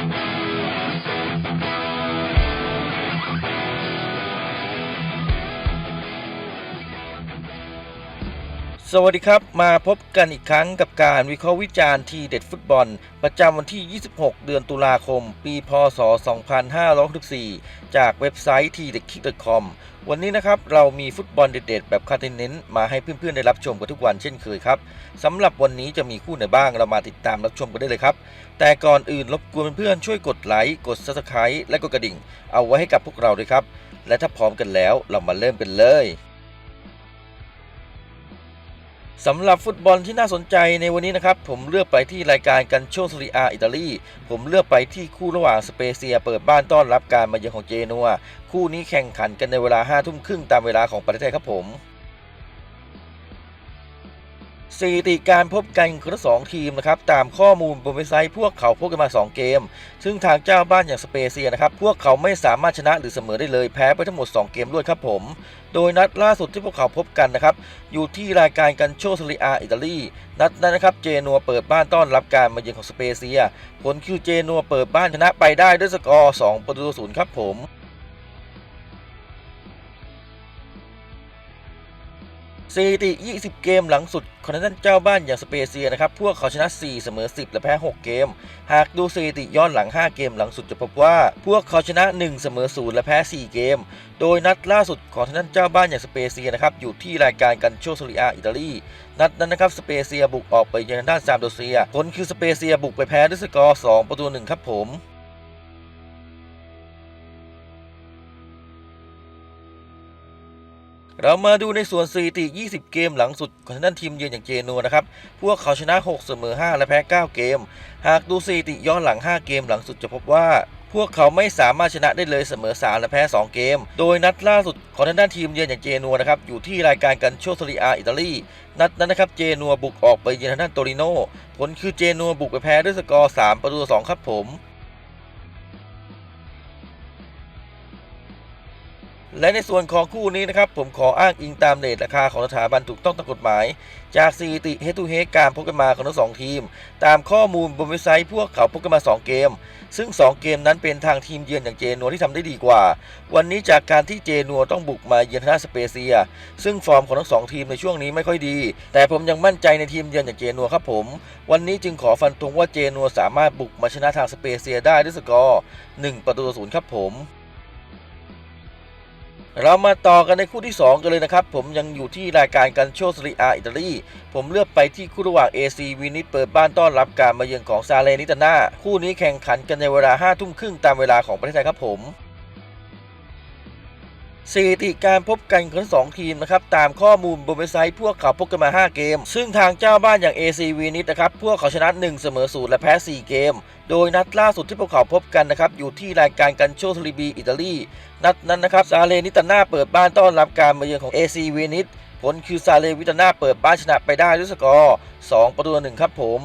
Thank you. สวัสดีครับ มาพบกันอีกครั้งกับการวิเคราะห์วิจารณ์ทีเด็ดฟุตบอล ประจำวันที่ 26 เดือนตุลาคม ปีพศ 2564 จากเว็บไซต์ทีเด็ดคิก .com วันนี้นะครับ เรามีฟุตบอลเด็ดๆ แบบคาร์เทนเนนมาให้เพื่อนๆ ได้รับชมกันทุกวันเช่นเคยครับสำหรับวันนี้จะมีคู่ไหนบ้างเรามาติดตามรับชมกันได้เลยครับ แต่ก่อนอื่นรบกวนเพื่อนๆช่วยกดไลค์กด Subscribe และกดกระดิ่ง เอาไว้ให้กับพวกเราด้วยครับและถ้าพร้อมกันแล้วเรามาเริ่มกันเลย สำหรับฟุตบอลที่น่าสนใจในวันนี้นะครับ ผมเลือกไปที่รายการกันโชซ r ริอาอิตาลี ผมเลือกไปที่คู่ระหว่างสเปเซีย เปิดบ้านต้อนรับการมาเยือนของเจนัว คู่นี้แข่งขันกันในเวลา5ทุ่มครึ่งตามเวลาของประเทศไทยครับผม สถิติการพบกันของทั้งสองทีมนะครับตามข้อมูลบนเว็บไซต์พวกเขาพบกันมา 2 เกม ซึ่งทางเจ้าบ้านอย่างสเปเซียนะครับพวกเขาไม่สามารถชนะหรือเสมอได้เลยแพ้ไปทั้งหมด 2 เกมด้วยครับผม โดยนัดล่าสุดที่พวกเขาพบกันนะครับอยู่ที่รายการกันโชซ r ริอาอิตาลีนัดนั้นนะครับเจนัวเปิดบ้านต้อนรับการมาเยือนของสเปเซีย ผลคือเจนัวเปิดบ้านชนะไปได้ด้วยสกอร์2ประตูศูนย์ครับผม สถิติ 20 เกมหลังสุดของทางเจ้าบ้านอย่างสเปเซียนะครับ พวกเขาชนะ 4 เสมอ 10 และแพ้ 6 เกม หากดูสถิติย้อนหลัง 5 เกมหลังสุดจะพบว่า พวกเขาชนะ 1 เสมอ 0 และแพ้ 4 เกม โดยนัดล่าสุดของทางเจ้าบ้านอย่างสเปเซียนะครับ อยู่ที่รายการกันโชซ r ริอาอิตาลี นัดนั้นนะครับสเปเซียบุกออกไปยังด้านซามโดเซีย ผลคือสเปเซียบุกไปแพ้ด้วยสกอร์ 2 ประตู 1 ครับผม เรามาดูในส่วนสถิติ 20 เกมหลังสุดของทางด้านทีมเยือนอย่างเจนัวนะครับ พวกเขาชนะ 6 เสมอ 5 และแพ้ 9 เกม หากดูสถิติย้อนหลัง 5 เกมหลังสุดจะพบว่า พวกเขาไม่สามารถชนะได้เลยเสมอ 3 และแพ้ 2 เกม โดยนัดล่าสุดของทางด้านทีมเยือนอย่างเจนัวนะครับ อยู่ที่รายการกันโชซริอาอิตาลี นัดนั้นนะครับ เจนัวบุกออกไปเยือนทางด้านโตริโน ผลคือเจนัวบุกไปแพ้ด้วยสกอร์ 3 ประตู 2 ครับผม และในส่วนของคู่นี้นะครับ ผมขออ้างอิงตามเรทราคาของสถาบันถูกต้องตามกฎหมาย จากสถิติเฮตูเฮการพบกันมาของทั้งสองทีม ตามข้อมูลบนเว็บไซต์พวกเขาพบกันมา 2 เกม ซึ่ง 2 เกมนั้นเป็นทางทีมเยือนอย่างเจนัวที่ทำได้ดีกว่า วันนี้จากการที่เจนัวต้องบุกมาเยือนทางด้าสเปเซีย ซึ่งฟอร์มของทั้งสองทีมในช่วงนี้ไม่ค่อยดี แต่ผมยังมั่นใจในทีมเยือนอย่างเจนัวครับผม วันนี้จึงขอฟันธงว่าเจนัวสามารถบุกมาชนะทางสเปเซียได้ด้วยสกอร์1ประตูต่อศูนย์ครับผม เรามาต่อกันในคู่ที่ 2 กันเลยนะครับ ผมยังอยู่ที่รายการกันโชสริอาอิตาลี ผมเลือกไปที่คู่ระหว่าง AC วินิตเปิดบ้านต้อนรับการมาเยือนของซาเลนิตาน่าคู่นี้แข่งขันกันในเวลา5ทุ่มครึ่งตามเวลาของประเทศไทยครับผม สถิติการพบกันของสองทีมนะครับตามข้อมูลบนเว็บไซต์พวกเขาพบกันมา 5 เกม ซึ่งทางเจ้าบ้านอย่าง AC วินิตนะครับพวกเขาชนะ 1 เสมอ0และแพ้ 4 เกม โดยนัดล่าสุดที่พวกเขาพบกันนะครับอยู่ที่รายการกันโชซ r ริบีอิตาลี นัดนั้นนะครับซาเลนิตาน่าเปิดบ้านต้อนรับการมาเยือนของ AC เวนิสผลคือซาเลวิตาน่าเปิดบ้านชนะไปได้ด้วยสกอร์ 2 ประตูต่อหนึ่งครับผม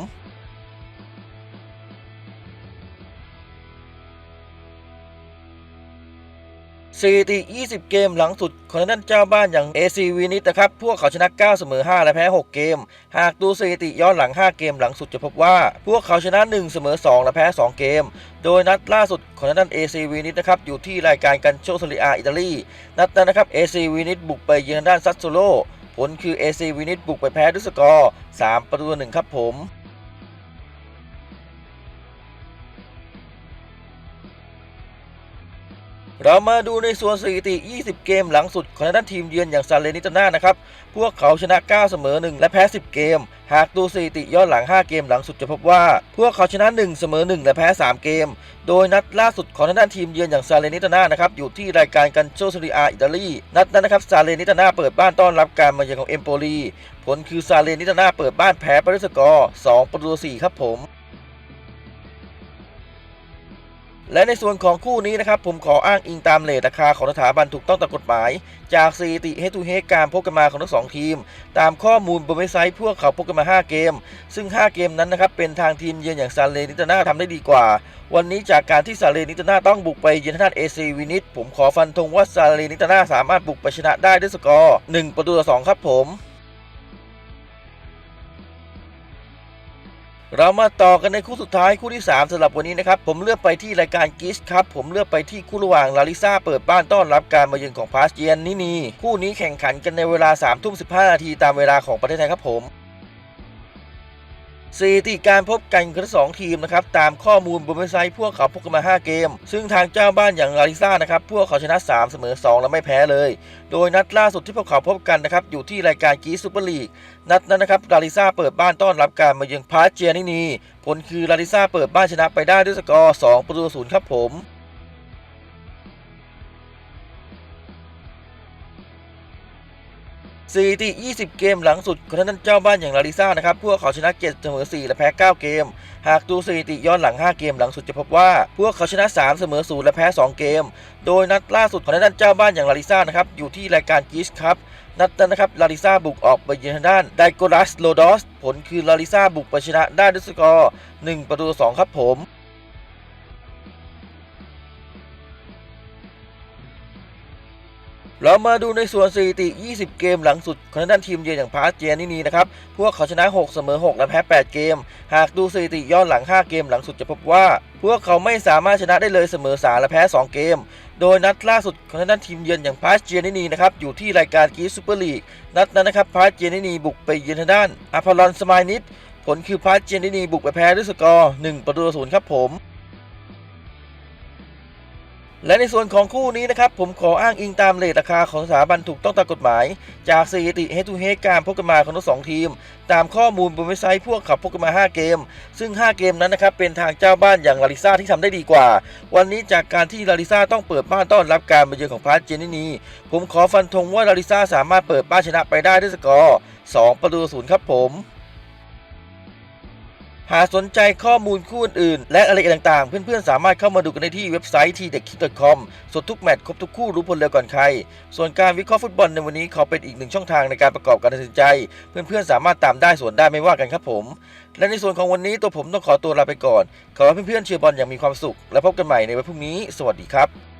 สถิติ 20 เกมหลังสุดของทางด้านเจ้าบ้านอย่าง AC วินิตนะครับ พวกเขาชนะ 9 เสมอ 5 และแพ้ 6 เกม หากดูสถิติย้อนหลัง 5 เกมหลังสุดจะพบว่า พวกเขาชนะ 1 เสมอ 2 และแพ้ 2 เกม โดยนัดล่าสุดของทางด้าน AC วินิตนะครับ อยู่ที่รายการกันโชซ r ริอาอิตาลี นัดนั้นนะครับ AC วินิตบุกไปเยือนด้านซัตโซโล ผลคือ AC วินิตบุกไปแพ้ด้วยสกอร์ 3 ประตูต่อหนึ่งครับผม เรามาดูในส่วนสถิติ 20 เกมหลังสุดของทางด้านทีมเยือนอย่างซาเลนิตาน่านะครับ พวกเขาชนะ 9 เสมอ 1 และแพ้ 10 เกม หากดูสถิติย้อนหลัง 5 เกมหลังสุดจะพบว่า พวกเขาชนะ 1 เสมอ 1 และแพ้ 3 เกม โดยนัดล่าสุดของทางด้านทีมเยือนอย่างซาเลนิตาน่านะครับ อยู่ที่รายการกันโชซ r ริอาอิตาลี นัดนั้นนะครับซาเลนิตาน่าเปิดบ้านต้อนรับการมาเยือนของเอมโปลี ผลคือซาเลนิตาน่าเปิดบ้านแพ้ไปด้วยสกอร์ 2 ประตู 4 ครับผม และในส่วนของคู่นี้นะครับ ผมขออ้างอิงตามเลทราคาของสถาบันถูกต้องตามกฎหมาย จากสถิติเฮตูเฮการพบกันมาของทั้งสองทีม ตามข้อมูลบนเว็บไซต์พวกเขาพบกันมา 5 เกม ซึ่ง 5 เกมนั้นนะครับ เป็นทางทีมเยือนอย่างซาเลนิตาน่าทำได้ดีกว่า วันนี้จากการที่ซาเลนิตาน่าต้องบุกไปเยือนทางด้านเอซีวินิตผมขอฟันธงว่าซาเลนิตาน่าสามารถบุกไปชนะได้ด้วยสกอร์1ประตูต่อ2ครับผม เรามาต่อกันในคู่สุดท้ายคู่ที่ 3สำหรับวันนี้นะครับ ผมเลือกไปที่รายการกิสครับ ผมเลือกไปที่คู่ระหว่างลาลิซาเปิดบ้านต้อนรับการมาเยือนของพาสเจียนนินี คู่นี้แข่งขันกันในเวลา3ทุ่มสินาทีตามเวลาของประเทศไทยครับผม สถิติการพบกันของทั้งสองทีมนะครับตามข้อมูลบนเว็บไซต์พวกเขาพบกันมา 5 เกม ซึ่งทางเจ้าบ้านอย่างลาลิซ่านะครับพวกเขาชนะ 3 เสมอ 2 และไม่แพ้เลย โดยนัดล่าสุดที่พวกเขาพบกันนะครับอยู่ที่รายการกีซูเปอร์ลีกนัดนั้นนะครับลาลิซ่าเปิดบ้านต้อนรับการมาเยือนพาร์เจียนินีผลคือลาลิซ่าเปิดบ้านชนะไปได้ด้วยสกอร์2ประตูศูนย์ครับผม สถิติ20 เกมหลังสุดของท่านเจ้าบ้านอย่างลาลิซ่านะครับ พวกเขาชนะ 7 เสมอ 4 และแพ้ 9 เกม หากดูสถิติย้อนหลัง 5 เกมหลังสุดจะพบว่า พวกเขาชนะ 3 เสมอ 0 และแพ้ 2 เกม โดยนัดล่าสุดของท่านเจ้าบ้านอย่างลาลิซ่านะครับ อยู่ที่รายการกิสครับนัดนั้นนะครับ ลาลิซ่าบุกออกไปเยือนทางด้านไดโกรัสโลดอส ผลคือลาลิซ่าบุกไปชนะได้ด้วยสกอร์1ประตู2ครับผม เรามาดูในส่วนสถิติ 20 เกมหลังสุดของด้านทีมเยือนอย่างพาสเจียนี่นีนะครับ พวกเขาชนะ 6 เสมอ 6 และแพ้ 8 เกม หากดูสถิติย้อนหลัง 5 เกมหลังสุดจะพบว่า พวกเขาไม่สามารถชนะได้เลยเสมอ 3 และแพ้ 2 เกม โดยนัดล่าสุดของด้านทีมเยือนอย่างพาสเจียนี่นีนะครับ อยู่ที่รายการกีซูเปอร์ลีก นัดนั้นนะครับพาสเจียนี่นีบุกไปเยือนทางด้านอพาลอนสมายนิดผลคือพาสเจียนี่นีบุกไปแพ้ด้วยสกอร์ 1 ประตูต่อศูนย์ครับผม และในส่วนของคู่นี้นะครับ ผมขออ้างอิงตามเลทราคาของสถาบันถูกต้องตามกฎหมาย จากสถิติเฮตูเฮการพบกันมาของทั้งสองทีม ตามข้อมูลบนเว็บไซต์พวกขับพบกันมา 5 เกม ซึ่ง 5 เกมนั้นนะครับ เป็นทางเจ้าบ้านอย่างลาลิซาที่ทำได้ดีกว่า วันนี้จากการที่ลาลิซาต้องเปิดบ้านต้อนรับการมาเยือนของพาร์ทเจนินีผมขอฟันธงว่าลาลิซาสามารถเปิดบ้านชนะไปได้ด้วยสกอร์2ประตูศูนย์ครับผม หากสนใจข้อมูลคู่อื่น และอะไรต่างๆ เพื่อนๆ สามารถเข้ามาดูกันได้ที่เว็บไซต์ที่ t h e k i c o m สดทุกแมตช์ครบทุกคู่รู้ผลเร็วก่อนใคร ส่วนการวิเคราะห์ฟุตบอลในวันนี้ขอเป็นอีกหนึ่งช่องทางในการประกอบการตัดสินใจ เพื่อนๆ สามารถตามได้ส่วนได้ไม่ว่ากันครับผม และในส่วนของวันนี้ตัวผมต้องขอตัวลาไปก่อน ขอให้เพื่อนๆเชียร์บอลอย่างมีความสุข และพบกันใหม่ในวันพรุ่งนี้ สวัสดีครับ